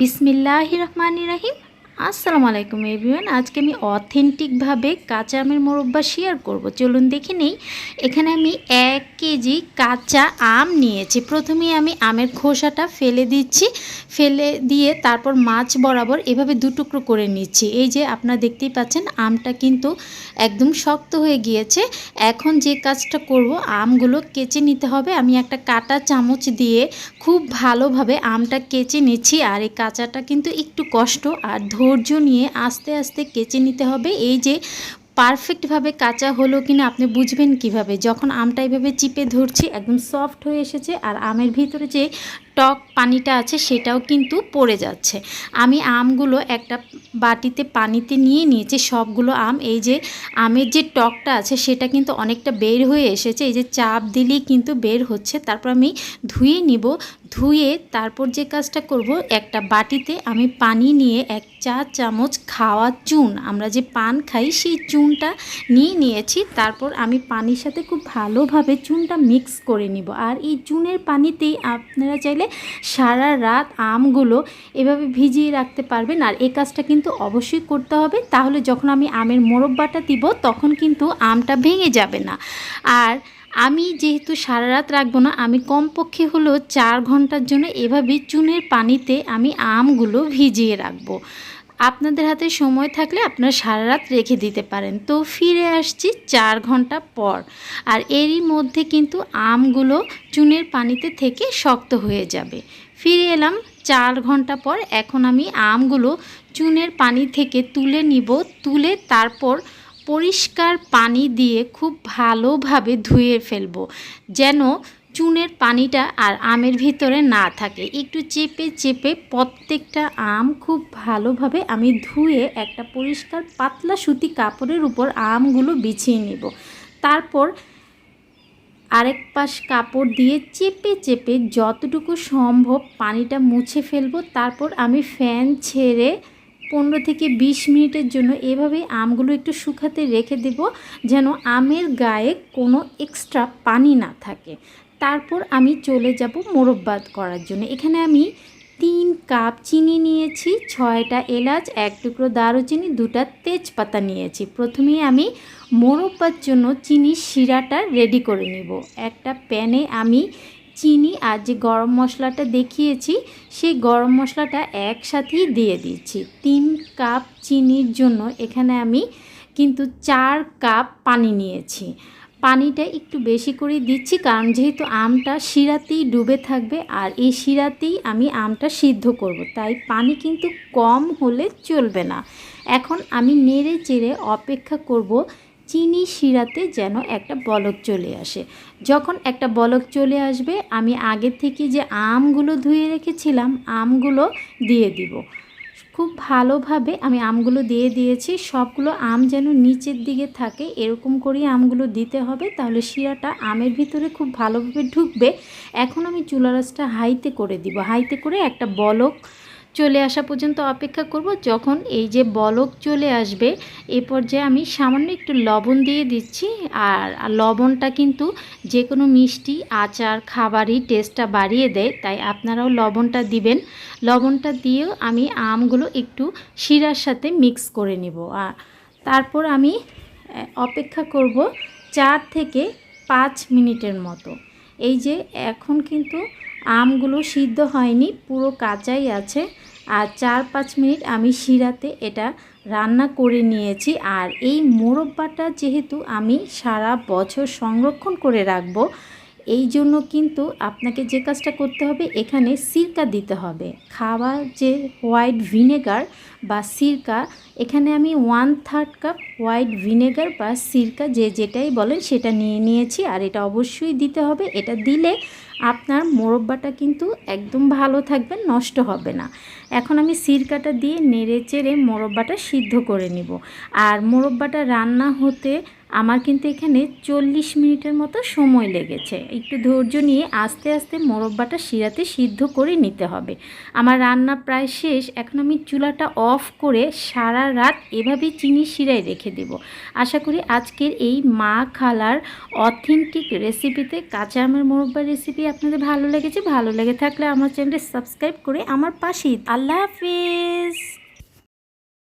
বিসমিল্লাহ রহমান রাহিম। আসসালামু আলাইকুম এভরিওয়ান। আজকে আমি অথেন্টিকভাবে কাঁচা আমের মোরব্বা শেয়ার করব। চলুন দেখে নেই। এখানে আমি এক কেজি কাঁচা আম নিয়েছি। প্রথমেই আমি আমের খোসাটা ফেলে দিচ্ছি, ফেলে দিয়ে তারপর মাছ বরাবর এভাবে দুটুকরো করে নিচ্ছি। এই যে আপনারা দেখতেই পাচ্ছেন, আমটা কিন্তু একদম শক্ত হয়ে গিয়েছে। এখন যে কাজটা করব, আমগুলো কেচে নিতে হবে। আমি একটা কাটা চামচ দিয়ে খুব ভালোভাবে আমটা কেচে নিচ্ছি। আর এই কাঁচাটা কিন্তু একটু কষ্ট আর ধৈর্য নিয়ে আস্তে আস্তে কেচে নিতে হবে। এই যে পারফেক্টভাবে কাঁচা হলো কিনা আপনি বুঝবেন কীভাবে? যখন আমটা এইভাবে চিপে ধরছি, একদম সফট হয়ে এসেছে আর আমের ভিতরে যে টক পানিটা আছে সেটাও কিন্তু পড়ে যাচ্ছে। আমি আমগুলো একটা বাটিতে পানিতে নিয়ে নিয়েছি, সবগুলো আম, এই যে আমের যে টকটা আছে সেটা কিন্তু অনেকটা বের হয়ে এসেছে, এই যে চাপ দিলেই কিন্তু বের হচ্ছে। তারপর আমি ধুয়ে নিব, ধুয়ে তারপর যে কাজটা করব, একটা বাটিতে আমি পানি নিয়ে এক চা চামচ খাওয়া চুন, আমরা যে পান খাই সেই চুনটা নিয়ে নিয়েছি। তারপর আমি পানির সাথে খুব ভালোভাবে চুনটা মিক্স করে নিব। আর এই চুনের পানিতেই আপনারা চাইলে সারা রাত আমগুলো এভাবে ভিজিয়ে রাখতে পারবেন। আর এই কাজটা কিন্তু অবশ্যই করতে হবে। তাহলে যখন আমি আমের মোরব্বাটা দিব, তখন কিন্তু আমটা ভেঙে যাবে না। আর আমি যেহেতু সারা রাত রাখব না, আমি কমপক্ষে হলেও চার ঘণ্টার জন্য এভাবে চুনের পানিতে আমি আমগুলো ভিজিয়ে রাখব। আপনাদের হাতে সময় থাকলে আপনারা সারা রাত রেখে দিতে পারেন। তো ফিরে আসছি চার ঘণ্টা পর। আর এরই মধ্যে কিন্তু আমগুলো চুনের পানিতে থেকে শক্ত হয়ে যাবে। ফিরে এলাম চার ঘণ্টা পর। এখন আমি আমগুলো চুনের পানি থেকে তুলে নিব। তুলে তারপর পরিষ্কার পানি দিয়ে খুব ভালোভাবে ধুয়ে ফেলব। যেন চুনের পানিটা আর আমের ভিতরে না থাকে। একটু চেপে চেপে প্রত্যেকটা আম খুব ভালোভাবে আমি ধুয়ে একটা পরিষ্কার পাতলা সুতি কাপড়ের উপর আমগুলো বিছিয়ে নেব। তারপর আরেক পাশ কাপড় দিয়ে চেপে চেপে যতটুকু সম্ভব পানিটা মুছে ফেলব। তারপর আমি ফ্যান ছেড়ে পনেরো থেকে বিশ মিনিটের জন্য এভাবেই আমগুলো একটু শুকাতে রেখে দেব, যেন আমের গায়ে কোনো এক্সট্রা পানি না থাকে। তারপর আমি চলে যাব মোরব্বাদ করার জন্য। এখানে আমি তিন কাপ চিনি নিয়েছি, ছয়টা এলাচ, এক টুকরো দারুচিনি, দুটা তেজপাতা নিয়েছি। প্রথমেই আমি মোরব্বার জন্য চিনির শিরাটা রেডি করে নিব। একটা প্যানে আমি চিনি আর যে গরম মশলাটা দেখিয়েছি, সেই গরম মশলাটা একসাথেই দিয়ে দিচ্ছি। তিন কাপ চিনির জন্য এখানে আমি কিন্তু চার কাপ পানি নিয়েছি। পানিটা একটু বেশি করে দিচ্ছি, কারণ যেহেতু আমটা শিরাতেই ডুবে থাকবে আর এই শিরাতেই আমি আমটা সিদ্ধ করব। তাই পানি কিন্তু কম হলে চলবে না। এখন আমি নেড়ে চেড়ে অপেক্ষা করব চিনি শিরাতে যেন একটা বলক চলে আসে। যখন একটা বলক চলে আসবে, আমি আগে থেকে যে আমগুলো ধুয়ে রেখেছিলাম, আমগুলো দিয়ে দিব। খুব ভালোভাবে আমি আমগুলো দিয়ে দিয়েছি। সবগুলো আম যেন নিচের দিকে থাকে, এরকম করেই আমগুলো দিতে হবে। তাহলে শিরাটা আমের ভিতরে খুব ভালোভাবে ঢুকবে। এখন আমি চুলারাসটা হাইতে করে দিব। হাইতে করে একটা বলক চলে আসা পর্যন্ত অপেক্ষা করব। যখন এই যে বলক চলে আসবে, এ পর্যায়ে আমি সামান্য একটু লবণ দিয়ে দিচ্ছি। আর লবণটা কিন্তু যে কোনো মিষ্টি, আচার, খাবারই টেস্টটা বাড়িয়ে দেয়, তাই আপনারাও লবণটা দিবেন। লবণটা দিয়েও আমি আমগুলো একটু শিরার সাথে মিক্স করে নিব। তারপর আমি অপেক্ষা করব চার থেকে পাঁচ মিনিটের মতো। এই যে এখন কিন্তু আমগুলো সিদ্ধ হয়নি, পুরো কাঁচাই আছে। আর চার পাঁচ মিনিট আমি শিরাতে এটা রান্না করে নিয়েছি। আর এই মোরব্বাটা যেহেতু আমি সারা বছর সংরক্ষণ করে রাখব, এই জন্য কিন্তু আপনাকে যে কাজটা করতে হবে, এখানে সিরকা দিতে হবে। খাওয়া যে হোয়াইট ভিনেগার বা সিরকা, এখানে আমি one third cup white vinegar বা সিরকা যে যেটাই বলেন সেটা নিয়ে নিয়েছি আর এটা অবশ্যই দিতে হবে। এটা দিলে আপনার মোরব্বাটা কিন্তু একদম ভালো থাকবে, নষ্ট হবে না। এখন আমি সিরকাটা দিয়ে নেড়ে চেড়ে মোরব্বাটা সিদ্ধ করে নিব। আর মোরব্বাটা রান্না হতে আমার কিন্তু এখানে চল্লিশ মিনিটের মতো সময় লেগেছে। একটু ধৈর্য নিয়ে আস্তে আস্তে মোরব্বাটা শিরাতে সিদ্ধ করে নিতে হবে। আমার রান্না প্রায় শেষ, এখন আমি চুলাটা অফ করে সারা রাত এভাবে চিনি শিরায় রেখে দেব। আশা করি আজকের এই মা খালার অথেন্টিক রেসিপিতে কাঁচা আমের মোরব্বা রেসিপি আপনাদের ভালো লেগেছে, ভালো লেগে থাকলে আমার চ্যানেলটি সাবস্ক্রাইব করে আমার পাশেই আল্লাহ হাফিজ!